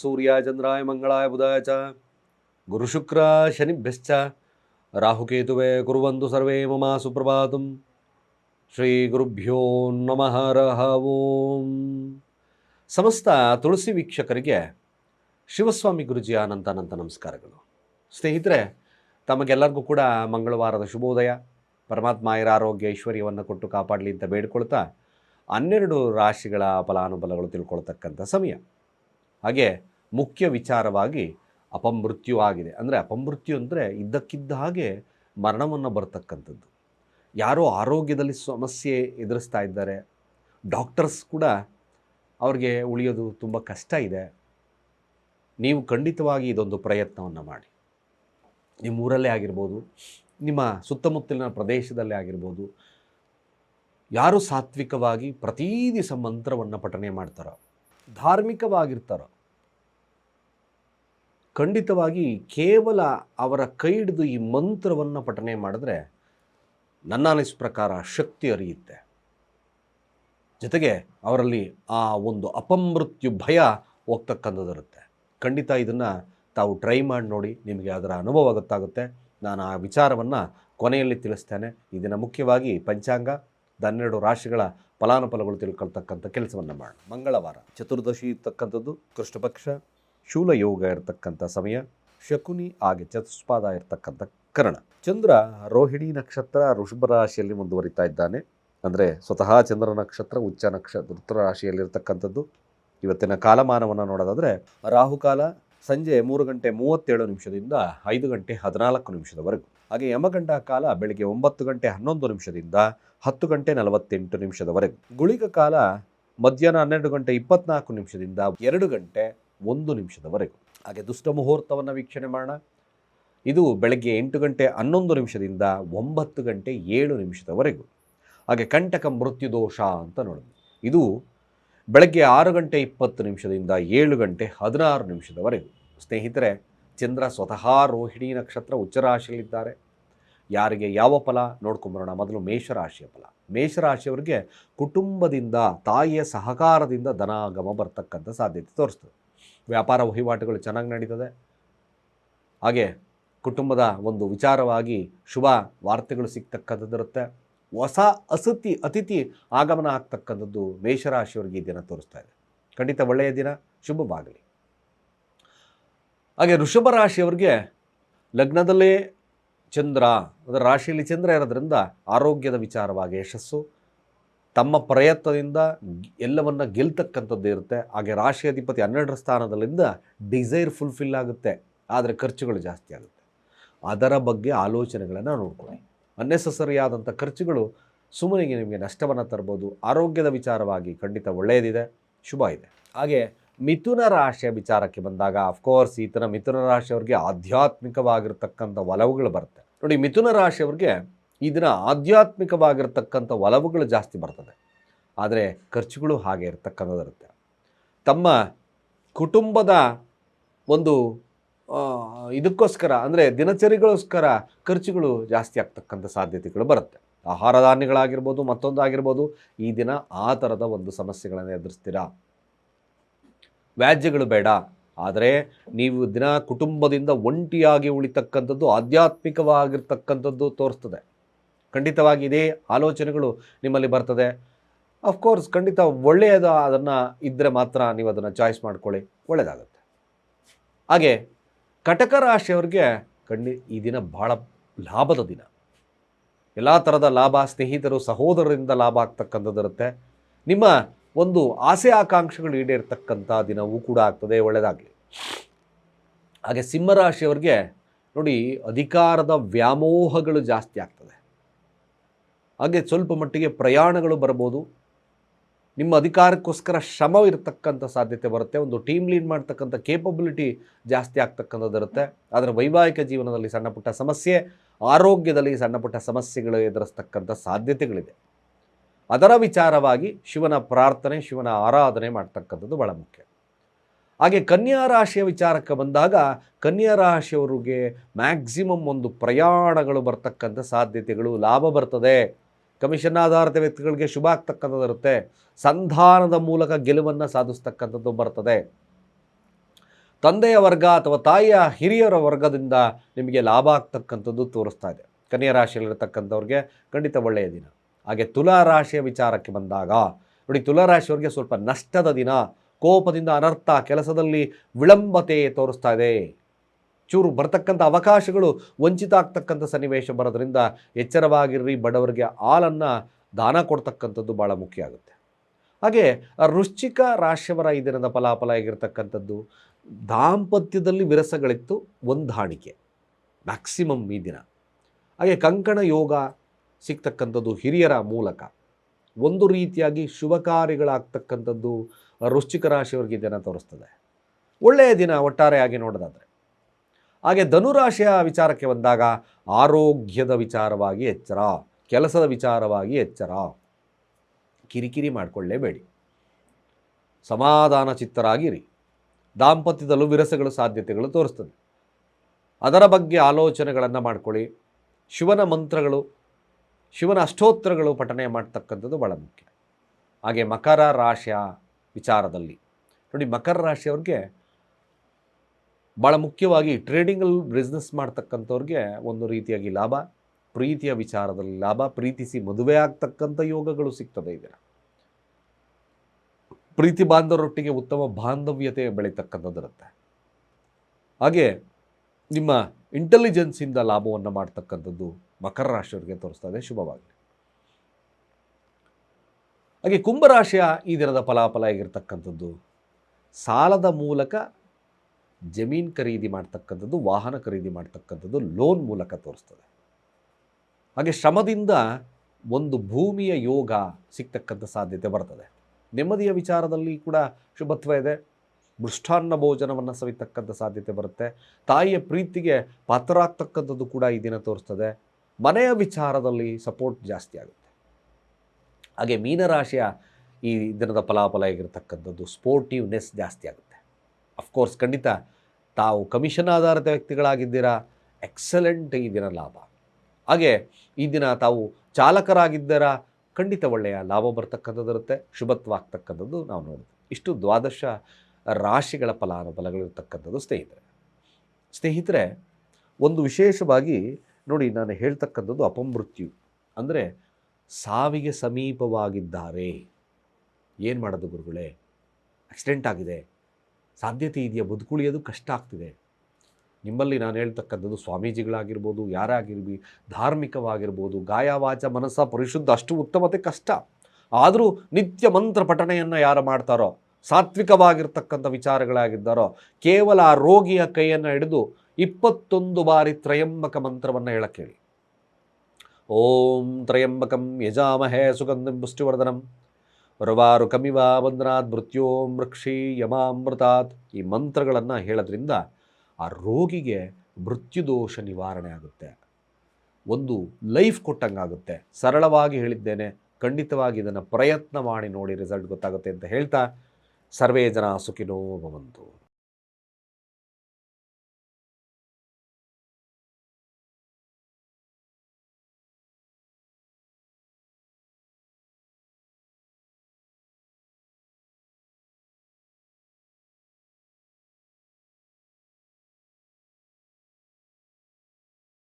ಸೂರ್ಯ ಚಂದ್ರಾಯ ಮಂಗಳಾಯ ಬುಧಾಯ ಚ. ಗುರುಶುಕ್ರ ಶನಿಭ್ಯಶ್ಚ. ರಾಹುಕೇತುವೆ ಕುರುವಂತು ಸರ್ವೇ ಮಮ ಸುಪ್ರಭಾತಂ. ಶ್ರೀ ಗುರುಭ್ಯೋ ನಮಃ ರಹ ಓಂ. ಸಮಸ್ತ ತುಳಸಿ ವೀಕ್ಷಕರಿಗೆ ಶಿವಸ್ವಾಮಿ ಗುರುಜಿ ಅನಂತ ಅನಂತ ನಮಸ್ಕಾರಗಳು. ಸ್ನೇಹಿತರೆ, ತಮಗೆಲ್ಲರಿಗೂ ಕೂಡ ಮಂಗಳವಾರದ ಶುಭೋದಯ. ಪರಮಾತ್ಮ ಇರ ಆರೋಗ್ಯ ಐಶ್ವರ್ಯವನ್ನು ಕೊಟ್ಟು ಕಾಪಾಡಲಿ ಅಂತ ಬೇಡ್ಕೊಳ್ತಾ, ಹನ್ನೆರಡು ರಾಶಿಗಳ ಫಲಾನುಬಲಗಳು ತಿಳ್ಕೊಳ್ತಕ್ಕಂಥ ಸಮಯ. ಹಾಗೆ ಮುಖ್ಯ ವಿಚಾರವಾಗಿ ಅಪಮೃತ್ಯು ಆಗಿದೆ. ಅಂದರೆ ಅಪಮೃತ್ಯು ಅಂದರೆ ಇದ್ದಕ್ಕಿದ್ದ ಹಾಗೆ ಮರಣವನ್ನು ಬರ್ತಕ್ಕಂಥದ್ದು. ಯಾರೋ ಆರೋಗ್ಯದಲ್ಲಿ ಸಮಸ್ಯೆ ಎದುರಿಸ್ತಾ ಇದ್ದಾರೆ. ಡಾಕ್ಟರ್ಸ್ ಕೂಡ ಅವ್ರಿಗೆ ಉಳಿಯೋದು ತುಂಬ ಕಷ್ಟ ಇದೆ. ನೀವು ಖಂಡಿತವಾಗಿ ಇದೊಂದು ಪ್ರಯತ್ನವನ್ನು ಮಾಡಿ. ನಿಮ್ಮ ಊರಲ್ಲೇ ಆಗಿರ್ಬೋದು, ನಿಮ್ಮ ಸುತ್ತಮುತ್ತಲಿನ ಪ್ರದೇಶದಲ್ಲೇ ಆಗಿರ್ಬೋದು. ಯಾರು ಸಾತ್ವಿಕವಾಗಿ ಪ್ರತೀ ದಿವಸ ಮಂತ್ರವನ್ನು ಪಠನೆ ಮಾಡ್ತಾರೋ, ಧಾರ್ಮಿಕವಾಗಿರ್ತಾರೋ ಖಂಡಿತವಾಗಿ ಕೇವಲ ಅವರ ಕೈ ಹಿಡಿದು ಈ ಮಂತ್ರವನ್ನು ಪಠನೆ ಮಾಡಿದ್ರೆ ನನ್ನ ಅನಿಸ್ ಪ್ರಕಾರ ಶಕ್ತಿ ಅರಿಯುತ್ತೆ. ಜೊತೆಗೆ ಅವರಲ್ಲಿ ಆ ಒಂದು ಅಪಮೃತ್ಯು ಭಯ ಹೋಗ್ತಕ್ಕಂಥದ್ದಿರುತ್ತೆ ಖಂಡಿತ ಇದನ್ನು ತಾವು ಟ್ರೈ ಮಾಡಿ ನೋಡಿ, ನಿಮಗೆ ಅದರ ಅನುಭವ ಗೊತ್ತಾಗುತ್ತೆ. ನಾನು ಆ ವಿಚಾರವನ್ನು ಕೊನೆಯಲ್ಲಿ ತಿಳಿಸ್ತೇನೆ. ಇದನ್ನು ಮುಖ್ಯವಾಗಿ ಪಂಚಾಂಗ, ಹನ್ನೆರಡು ರಾಶಿಗಳ ಫಲಾನುಫಲಗಳು ತಿಳ್ಕೊಳ್ತಕ್ಕಂಥ ಕೆಲಸವನ್ನು ಮಾಡೋಣ. ಮಂಗಳವಾರ. ಚತುರ್ದಶಿ ಇರ್ತಕ್ಕಂಥದ್ದು ಕೃಷ್ಣ ಪಕ್ಷ ಶೂಲ ಯೋಗ ಇರತಕ್ಕಂಥ ಸಮಯ, ಶಕುನಿ ಹಾಗೆ ಚತುಷ್ಪಾದ ಇರತಕ್ಕಂಥ ಕರ್ಣ. ಚಂದ್ರ ರೋಹಿಣಿ ನಕ್ಷತ್ರ ಋಷಭ ರಾಶಿಯಲ್ಲಿ ಮುಂದುವರಿತಾ ಇದ್ದಾನೆ. ಅಂದರೆ ಸ್ವತಃ ಚಂದ್ರ ನಕ್ಷತ್ರ, ಉಚ್ಚ ನಕ್ಷತ್ರ ವೃತ್ತ ರಾಶಿಯಲ್ಲಿರ್ತಕ್ಕಂಥದ್ದು ಇವತ್ತಿನ ಕಾಲಮಾನವನ್ನು ನೋಡೋದಾದರೆ ರಾಹುಕಾಲ ಸಂಜೆ ಮೂರು ಗಂಟೆ ಮೂವತ್ತೇಳು ನಿಮಿಷದಿಂದ ಐದು ಗಂಟೆ ಹದಿನಾಲ್ಕು ನಿಮಿಷದವರೆಗೂ. ಹಾಗೆ ಯಮಗಂಡ ಕಾಲ ಬೆಳಗ್ಗೆ ಒಂಬತ್ತು ಗಂಟೆ ಹನ್ನೊಂದು ನಿಮಿಷದಿಂದ ಹತ್ತು ಗಂಟೆ ನಲವತ್ತೆಂಟು ನಿಮಿಷದವರೆಗೂ. ಗುಳಿಗ ಕಾಲ ಮಧ್ಯಾಹ್ನ ಹನ್ನೆರಡು ಗಂಟೆ ಇಪ್ಪತ್ನಾಲ್ಕು ನಿಮಿಷದಿಂದ ಎರಡು ಗಂಟೆ ಒಂದು ನಿಮಿಷದವರೆಗೂ. ಹಾಗೆ ದುಷ್ಟ ಮುಹೂರ್ತವನ್ನು ವೀಕ್ಷಣೆ ಮಾಡೋಣ. ಇದು ಬೆಳಗ್ಗೆ ಎಂಟು ಗಂಟೆ ಹನ್ನೊಂದು ನಿಮಿಷದಿಂದ ಒಂಬತ್ತು ಗಂಟೆ ಏಳು ನಿಮಿಷದವರೆಗೂ. ಹಾಗೆ ಕಂಟಕ ಮೃತ್ಯುದೋಷ ಅಂತ ನೋಡಿದ್ವಿ ಇದು ಬೆಳಗ್ಗೆ ಆರು ಗಂಟೆ ಇಪ್ಪತ್ತು ನಿಮಿಷದಿಂದ ಏಳು ಗಂಟೆ ಹದಿನಾರು ನಿಮಿಷದವರೆಗೂ. ಸ್ನೇಹಿತರೆ, ಚಂದ್ರ ಸ್ವತಃ ರೋಹಿಣಿ ನಕ್ಷತ್ರ ಉಚ್ಚರಾಶಿಯಲ್ಲಿದ್ದಾರೆ. ಯಾರಿಗೆ ಯಾವ ಫಲ? ನೋಡ್ಕೊಂಬರೋಣ. ಮೊದಲು ಮೇಷರಾಶಿಯ ಫಲ. ಮೇಷರಾಶಿಯವರಿಗೆ ಕುಟುಂಬದಿಂದ, ತಾಯಿಯ ಸಹಕಾರದಿಂದ ಧನಾಗಮ ಬರ್ತಕ್ಕಂಥ ಸಾಧ್ಯತೆ ತೋರಿಸ್ತದೆ. ವ್ಯಾಪಾರ ವಹಿವಾಟುಗಳು ಚೆನ್ನಾಗಿ ನಡೀತದೆ. ಹಾಗೆ ಕುಟುಂಬದ ಒಂದು ವಿಚಾರವಾಗಿ ಶುಭ ವಾರ್ತೆಗಳು ಸಿಗ್ತಕ್ಕಂಥದ್ದಿರುತ್ತೆ ಹೊಸ ಅಸತಿ ಅತಿಥಿ ಆಗಮನ ಆಗ್ತಕ್ಕಂಥದ್ದು ಮೇಷರಾಶಿಯವರಿಗೆ ಈ ದಿನ ತೋರಿಸ್ತಾ ಇದೆ. ಖಂಡಿತ ಒಳ್ಳೆಯ ದಿನ, ಶುಭವಾಗಲಿ. ಹಾಗೆ ವೃಷಭ ರಾಶಿಯವರಿಗೆ ಲಗ್ನದಲ್ಲೇ ಚಂದ್ರ, ಅದರ ರಾಶಿಯಲ್ಲಿ ಚಂದ್ರ ಇರೋದ್ರಿಂದ ಆರೋಗ್ಯದ ವಿಚಾರವಾಗಿ ಯಶಸ್ಸು ತಮ್ಮ ಪ್ರಯತ್ನದಿಂದ ಎಲ್ಲವನ್ನ ಗೆಲ್ತಕ್ಕಂಥದ್ದು ಇರುತ್ತೆ. ಹಾಗೆ ರಾಶಿ ಅಧಿಪತಿ ಹನ್ನೆರಡರ ಸ್ಥಾನದಲ್ಲಿಂದ ಡಿಸೈರ್ ಫುಲ್ಫಿಲ್ ಆಗುತ್ತೆ. ಆದರೆ ಖರ್ಚುಗಳು ಜಾಸ್ತಿ ಆಗುತ್ತೆ. ಅದರ ಬಗ್ಗೆ ಆಲೋಚನೆಗಳನ್ನು ನೋಡ್ಕೊಳ್ಳಿ. ಅನ್ನೆಸಸರಿ ಖರ್ಚುಗಳು ಸುಮ್ಮನೆಗೆ ನಿಮಗೆ ನಷ್ಟವನ್ನು ತರ್ಬೋದು. ಆರೋಗ್ಯದ ವಿಚಾರವಾಗಿ ಖಂಡಿತ ಒಳ್ಳೆಯದಿದೆ. ಶುಭ ಇದೆ. ಹಾಗೆ ಮಿಥುನ ರಾಶಿಯ ವಿಚಾರಕ್ಕೆ ಬಂದಾಗ ಅಫ್ಕೋರ್ಸ್ ಈತನ ಮಿಥುನ ರಾಶಿಯವ್ರಿಗೆ ಆಧ್ಯಾತ್ಮಿಕವಾಗಿರ್ತಕ್ಕಂಥ ಒಲವುಗಳು ಬರುತ್ತೆ. ನೋಡಿ, ಮಿಥುನ ರಾಶಿಯವರಿಗೆ ಈ ದಿನ ಆಧ್ಯಾತ್ಮಿಕವಾಗಿರ್ತಕ್ಕಂಥ ಒಲವುಗಳು ಜಾಸ್ತಿ ಬರ್ತದೆ. ಆದರೆ ಖರ್ಚುಗಳು ಹಾಗೆ ಇರ್ತಕ್ಕಂಥದ್ದಿರುತ್ತೆ. ತಮ್ಮ ಕುಟುಂಬದ ಒಂದು ಇದಕ್ಕೋಸ್ಕರ ಅಂದರೆ ದಿನಚರಿಗೋಸ್ಕರ ಖರ್ಚುಗಳು ಜಾಸ್ತಿ ಆಗ್ತಕ್ಕಂಥ ಸಾಧ್ಯತೆಗಳು ಬರುತ್ತೆ. ಆಹಾರ ಧಾನ್ಯಗಳಾಗಿರ್ಬೋದು, ಮತ್ತೊಂದು ಆಗಿರ್ಬೋದು, ಈ ದಿನ ಆ ಥರದ ಒಂದು ಸಮಸ್ಯೆಗಳನ್ನು ಎದುರಿಸ್ತೀರಾ? ವ್ಯಾಜ್ಯಗಳು ಬೇಡ. ಆದರೆ ನೀವು ದಿನ ಕುಟುಂಬದಿಂದ ಒಂಟಿಯಾಗಿ ಉಳಿತಕ್ಕಂಥದ್ದು, ಆಧ್ಯಾತ್ಮಿಕವಾಗಿರ್ತಕ್ಕಂಥದ್ದು ತೋರಿಸ್ತದೆ. ಖಂಡಿತವಾಗಿ ಇದೇ ಆಲೋಚನೆಗಳು ನಿಮ್ಮಲ್ಲಿ ಬರ್ತದೆ. ಅಫ್ಕೋರ್ಸ್ ಖಂಡಿತ ಒಳ್ಳೆಯದ ಅದನ್ನು ಇದ್ದರೆ ಮಾತ್ರ ನೀವು ಅದನ್ನು ಚಾಯ್ಸ್ ಮಾಡ್ಕೊಳ್ಳಿ. ಒಳ್ಳೆಯದಾಗುತ್ತೆ ಹಾಗೆ ಕಟಕ ರಾಶಿಯವ್ರಿಗೆ ಖಂಡಿ, ಈ ದಿನ ಭಾಳ ಲಾಭದ ದಿನ. ಎಲ್ಲ ಥರದ ಲಾಭ, ಸ್ನೇಹಿತರು, ಸಹೋದರರಿಂದ ಲಾಭ ಆಗ್ತಕ್ಕಂಥದ್ದಿರುತ್ತೆ ನಿಮ್ಮ ಒಂದು ಆಸೆ ಆಕಾಂಕ್ಷೆಗಳು ಈಡೇರ್ತಕ್ಕಂಥ ದಿನವೂ ಕೂಡ ಆಗ್ತದೆ ಒಳ್ಳೆಯದಾಗಲಿ ಹಾಗೆ ಸಿಂಹರಾಶಿಯವ್ರಿಗೆ ನೋಡಿ, ಅಧಿಕಾರದ ವ್ಯಾಮೋಹಗಳು ಜಾಸ್ತಿ ಆಗ್ತದೆ. ಹಾಗೆ ಸ್ವಲ್ಪ ಮಟ್ಟಿಗೆ ಪ್ರಯಾಣಗಳು ಬರ್ಬೋದು. ನಿಮ್ಮ ಅಧಿಕಾರಕ್ಕೋಸ್ಕರ ಶ್ರಮ ಇರತಕ್ಕಂಥ ಸಾಧ್ಯತೆ ಬರುತ್ತೆ. ಒಂದು ಟೀಮ್ ಲೀಡ್ ಮಾಡ್ತಕ್ಕಂಥ ಕೇಪಬಿಲಿಟಿ ಜಾಸ್ತಿ ಆಗ್ತಕ್ಕಂಥದ್ದಿರುತ್ತೆ ಆದರೆ ವೈವಾಹಿಕ ಜೀವನದಲ್ಲಿ ಸಣ್ಣ ಪುಟ್ಟ ಸಮಸ್ಯೆ, ಆರೋಗ್ಯದಲ್ಲಿ ಸಣ್ಣ ಪುಟ್ಟ ಸಮಸ್ಯೆಗಳು ಎದುರಿಸ್ತಕ್ಕಂಥ ಸಾಧ್ಯತೆಗಳಿದೆ. ಅದರ ವಿಚಾರವಾಗಿ ಶಿವನ ಪ್ರಾರ್ಥನೆ, ಶಿವನ ಆರಾಧನೆ ಮಾಡ್ತಕ್ಕಂಥದ್ದು ಬಹಳ ಮುಖ್ಯ. ಹಾಗೆ ಕನ್ಯಾ ರಾಶಿಯ ವಿಚಾರಕ್ಕೆ ಬಂದಾಗ ಕನ್ಯಾ ರಾಶಿಯವರಿಗೆ ಮ್ಯಾಕ್ಸಿಮಮ್ ಒಂದು ಪ್ರಯಾಣಗಳು ಬರ್ತಕ್ಕಂಥ ಸಾಧ್ಯತೆಗಳು, ಲಾಭ ಬರ್ತದೆ. ಕಮಿಷನ್ ಆಧಾರಿತ ವ್ಯಕ್ತಿಗಳಿಗೆ ಶುಭ ಆಗ್ತಕ್ಕಂಥದ್ದು ಇರುತ್ತೆ. ಸಂಧಾನದ ಮೂಲಕ ಗೆಲುವನ್ನು ಸಾಧಿಸ್ತಕ್ಕಂಥದ್ದು ಬರ್ತದೆ. ತಂದೆಯ ವರ್ಗ ಅಥವಾ ತಾಯಿಯ ಹಿರಿಯರ ವರ್ಗದಿಂದ ನಿಮಗೆ ಲಾಭ ಆಗ್ತಕ್ಕಂಥದ್ದು ತೋರಿಸ್ತಾ ಇದೆ. ಕನ್ಯಾ ರಾಶಿಯಲ್ಲಿರ್ತಕ್ಕಂಥವ್ರಿಗೆ ಖಂಡಿತ ಒಳ್ಳೆಯ ದಿನ. ಹಾಗೆ ತುಲಾ ರಾಶಿಯ ವಿಚಾರಕ್ಕೆ ಬಂದಾಗ, ನೋಡಿ ತುಲಾ ರಾಶಿಯವರಿಗೆ ಸ್ವಲ್ಪ ನಷ್ಟದ ದಿನ, ಕೋಪದಿಂದ ಅನರ್ಥ, ಕೆಲಸದಲ್ಲಿ ವಿಳಂಬತೆ ತೋರಿಸ್ತಾ ಇದೆ. ಚೂರು ಬರ್ತಕ್ಕಂಥ ಅವಕಾಶಗಳು ವಂಚಿತ ಆಗ್ತಕ್ಕಂಥ ಸನ್ನಿವೇಶ ಬರೋದ್ರಿಂದ ಎಚ್ಚರವಾಗಿರ್ರಿ, ಬಡವರಿಗೆ ಹಾಲನ್ನು ದಾನ ಕೊಡ್ತಕ್ಕಂಥದ್ದು ಭಾಳ ಮುಖ್ಯ ಆಗುತ್ತೆ. ಹಾಗೆ ವೃಶ್ಚಿಕ ರಾಶಿಯವರ ಈ ದಿನದ ಫಲಾಫಲ ಆಗಿರ್ತಕ್ಕಂಥದ್ದು ದಾಂಪತ್ಯದಲ್ಲಿ ವಿರಸಗಳಿತ್ತು, ಹೊಂದಾಣಿಕೆ ಮ್ಯಾಕ್ಸಿಮಮ್ ಈ ದಿನ. ಹಾಗೆ ಕಂಕಣ ಯೋಗ ಸಿಗ್ತಕ್ಕಂಥದ್ದು ಹಿರಿಯರ ಮೂಲಕ. ಒಂದು ರೀತಿಯಾಗಿ ಶುಭ ಕಾರ್ಯಗಳಾಗ್ತಕ್ಕಂಥದ್ದು ವೃಶ್ಚಿಕ ರಾಶಿಯವರಿಗೆ ದಿನ ತೋರಿಸ್ತದೆ. ಒಳ್ಳೆಯ ದಿನ ಒಟ್ಟಾರೆಯಾಗಿ ನೋಡೋದಾದರೆ. ಹಾಗೆ ಧನುರಾಶಿಯ ವಿಚಾರಕ್ಕೆ ಬಂದಾಗ ಆರೋಗ್ಯದ ವಿಚಾರವಾಗಿ ಎಚ್ಚರ, ಕೆಲಸದ ವಿಚಾರವಾಗಿ ಎಚ್ಚರ. ಕಿರಿಕಿರಿ ಮಾಡಿಕೊಳ್ಳೇಬೇಡಿ. ಸಮಾಧಾನ ಚಿತ್ತರಾಗಿರಿ. ದಾಂಪತ್ಯದಲ್ಲೂ ವಿರಸಗಳು, ಸಾಧ್ಯತೆಗಳು ತೋರಿಸ್ತದೆ. ಅದರ ಬಗ್ಗೆ ಆಲೋಚನೆಗಳನ್ನು ಮಾಡ್ಕೊಳ್ಳಿ. ಶಿವನ ಮಂತ್ರಗಳು, ಶಿವನ ಅಷ್ಟೋತ್ತರಗಳು ಪಠನೆ ಮಾಡ್ತಕ್ಕಂಥದ್ದು ಭಾಳ ಮುಖ್ಯ. ಹಾಗೆ ಮಕರ ರಾಶಿಯ ವಿಚಾರದಲ್ಲಿ. ನೋಡಿ ಮಕರ ರಾಶಿಯವ್ರಿಗೆ ಭಾಳ ಮುಖ್ಯವಾಗಿ ಟ್ರೇಡಿಂಗಲ್ಲಿ ಬಿಸ್ನೆಸ್ ಮಾಡ್ತಕ್ಕಂಥವ್ರಿಗೆ ಒಂದು ರೀತಿಯಾಗಿ ಲಾಭ, ಪ್ರೀತಿಯ ವಿಚಾರದಲ್ಲಿ ಲಾಭ, ಪ್ರೀತಿಸಿ ಮದುವೆ ಆಗ್ತಕ್ಕಂಥ ಯೋಗಗಳು ಸಿಗ್ತದೆ ಇದರ ಪ್ರೀತಿ ಬಾಂಧವರೊಟ್ಟಿಗೆ ಉತ್ತಮ ಬಾಂಧವ್ಯತೆ ಬೆಳೀತಕ್ಕಂಥದ್ದಿರುತ್ತೆ. ಹಾಗೆ ನಿಮ್ಮ ಇಂಟೆಲಿಜೆನ್ಸಿಂದ ಲಾಭವನ್ನು ಮಾಡ್ತಕ್ಕಂಥದ್ದು ಮಕರ ರಾಶಿಯವರಿಗೆ ತೋರಿಸ್ತಾ ಇದೆ ಶುಭವಾಗಲಿ. ಹಾಗೆ ಕುಂಭರಾಶಿಯ ಈ ದಿನದ ಫಲಾಫಲ ಆಗಿರ್ತಕ್ಕಂಥದ್ದು ಸಾಲದ ಮೂಲಕ ಜಮೀನು ಖರೀದಿ ಮಾಡ್ತಕ್ಕಂಥದ್ದು, ವಾಹನ ಖರೀದಿ ಮಾಡ್ತಕ್ಕಂಥದ್ದು ಲೋನ್ ಮೂಲಕ ತೋರಿಸ್ತದೆ. ಹಾಗೆ ಶ್ರಮದಿಂದ ಒಂದು ಭೂಮಿಯ ಯೋಗ ಸಿಗ್ತಕ್ಕಂಥ ಸಾಧ್ಯತೆ ಬರ್ತದೆ. ನೆಮ್ಮದಿಯ ವಿಚಾರದಲ್ಲಿ ಕೂಡ ಶುಭತ್ವ ಇದೆ. ಮೃಷ್ಟಾನ್ನ ಭೋಜನವನ್ನು ಸವಿತಕ್ಕಂಥ ಸಾಧ್ಯತೆ ಬರುತ್ತೆ. ತಾಯಿಯ ಪ್ರೀತಿಗೆ ಪಾತ್ರರಾಗ್ತಕ್ಕಂಥದ್ದು ಕೂಡ ಈ ದಿನ ತೋರಿಸ್ತದೆ. ಮನೆಯ ವಿಚಾರದಲ್ಲಿ ಸಪೋರ್ಟ್ ಜಾಸ್ತಿ ಆಗುತ್ತೆ. ಹಾಗೆ ಮೀನರಾಶಿಯ ಈ ದಿನದ ಫಲಾಫಲ ಆಗಿರತಕ್ಕಂಥದ್ದು ಸ್ಪೋರ್ಟಿವ್ನೆಸ್ ಜಾಸ್ತಿ ಆಗುತ್ತೆ. ಅಫ್ಕೋರ್ಸ್ ಖಂಡಿತ ತಾವು ಕಮಿಷನ್ ಆಧಾರಿತ ವ್ಯಕ್ತಿಗಳಾಗಿದ್ದೀರಾ? ಎಕ್ಸಲೆಂಟ್ ಈ ದಿನ ಲಾಭ. ಹಾಗೆ ಈ ದಿನ ತಾವು ಚಾಲಕರಾಗಿದ್ದೀರಾ? ಖಂಡಿತ ಒಳ್ಳೆಯ ಲಾಭ ಬರ್ತಕ್ಕಂಥದ್ದಿರುತ್ತೆ. ಶುಭತ್ವ ಆಗ್ತಕ್ಕಂಥದ್ದು ನಾವು ನೋಡಿದ್ವಿ. ಇಷ್ಟು ದ್ವಾದಶ ರಾಶಿಗಳ ಫಲಾನುಫಲಗಳಿರ್ತಕ್ಕಂಥದ್ದು ಸ್ನೇಹಿತರೆ. ಸ್ನೇಹಿತರೆ, ಒಂದು ವಿಶೇಷವಾಗಿ ನೋಡಿ ನಾನು ಹೇಳ್ತಕ್ಕಂಥದ್ದು ಅಪಮೃತ್ಯು. ಅಂದರೆ ಸಾವಿಗೆ ಸಮೀಪವಾಗಿದ್ದಾರೆ. ಏನು ಮಾಡೋದು ಗುರುಗಳೇ? ಆಕ್ಸಿಡೆಂಟ್ ಆಗಿದೆ. ಸಾಧ್ಯತೆ ಇದೆಯಾ? ಬದುಕುಳಿಯೋದು ಕಷ್ಟ ಆಗ್ತಿದೆ. ನಿಮ್ಮಲ್ಲಿ ನಾನು ಹೇಳ್ತಕ್ಕಂಥದ್ದು ಸ್ವಾಮೀಜಿಗಳಾಗಿರ್ಬೋದು ಯಾರೇ ಆಗಿರ್ಬಿ ಧಾರ್ಮಿಕವಾಗಿರ್ಬೋದು, ಗಾಯವಾಚ ಮನಸ್ಸ ಪರಿಶುದ್ಧ ಅಷ್ಟು ಉತ್ತಮತೆ ಕಷ್ಟ. ಆದರೂ ನಿತ್ಯ ಮಂತ್ರ ಪಠಣೆಯನ್ನು ಯಾರು ಮಾಡ್ತಾರೋ, ಸಾತ್ವಿಕವಾಗಿರ್ತಕ್ಕಂಥ ವಿಚಾರಗಳಾಗಿದ್ದಾರೋ, ಕೇವಲ ಆ ರೋಗಿಯ ಕೈಯನ್ನು ಹಿಡಿದು ಇಪ್ಪತ್ತೊಂದು ಬಾರಿ ತ್ರಯಂಬಕ ಮಂತ್ರವನ್ನು ಹೇಳಕ್ಕೆ ಹೇಳಿ ಓಂ ತ್ರಯಂಬಕಂ ಯಜಾಮಹೇ ಸುಗಂಧಂ ಪುಷ್ಟಿವರ್ಧನಂ. ವರವಾರು ಕಮಿವ ಬಂಧನಾತ್ ಮೃತ್ಯೋಂ ಮೃಕ್ಷಿ ಯಮಾಮೃತಾತ್ ಈ ಮಂತ್ರಗಳನ್ನು ಹೇಳೋದ್ರಿಂದ ಆ ರೋಗಿಗೆ ಮೃತ್ಯುದೋಷ ನಿವಾರಣೆ ಆಗುತ್ತೆ. ಒಂದು ಲೈಫ್ ಕೊಟ್ಟಂಗಾಗುತ್ತೆ ಸರಳವಾಗಿ ಹೇಳಿದ್ದೇನೆ, ಖಂಡಿತವಾಗಿ ಇದನ್ನು ಪ್ರಯತ್ನ ಮಾಡಿ ನೋಡಿ ರಿಸಲ್ಟ್ ಗೊತ್ತಾಗುತ್ತೆ ಅಂತ ಹೇಳ್ತಾ, ಸರ್ವೇ ಜನ ಸುಖಿನೋ ಭವಂತು.